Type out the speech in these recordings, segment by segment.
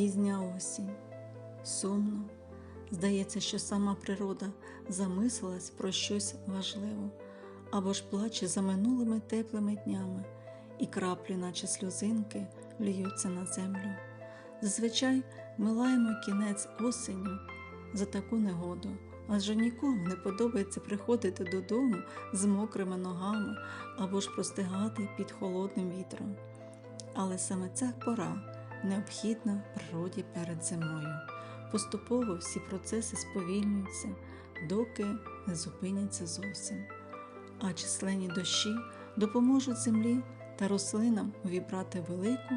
Пізня осінь. Сумно. Здається, що сама природа замислилась про щось важливе, або ж плаче за минулими теплими днями, і краплі, наче сльозинки, льються на землю. Зазвичай ми лаємо кінець осені за таку негоду, адже нікому не подобається приходити додому з мокрими ногами або ж простигати під холодним вітром. Але саме ця пора необхідна природі перед зимою. Поступово всі процеси сповільнюються, доки не зупиняться зовсім. А численні дощі допоможуть землі та рослинам увібрати велику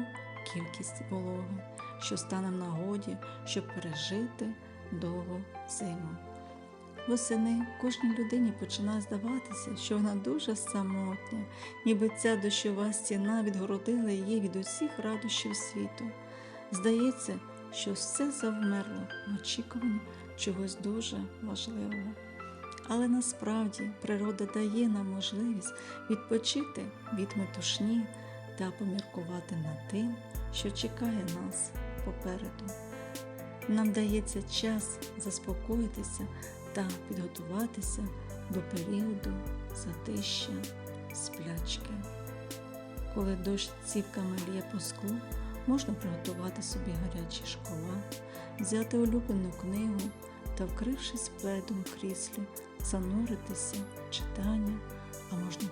кількість вологи, що стане в нагоді, щоб пережити довгу зиму. Восени кожній людині починає здаватися, що вона дуже самотня, ніби ця дощова стіна відгородила її від усіх радощів світу. Здається, що все завмерло в очікуванні чогось дуже важливого. Але насправді природа дає нам можливість відпочити від метушні та поміркувати над тим, що чекає нас попереду. Нам дається час заспокоїтися та підготуватися до періоду затища сплячки. Коли дощ цівками лє по склу, можна приготувати собі гарячий школа, взяти улюблену книгу та, вкрившись пледом в кріслі, зануритися в читання, а можна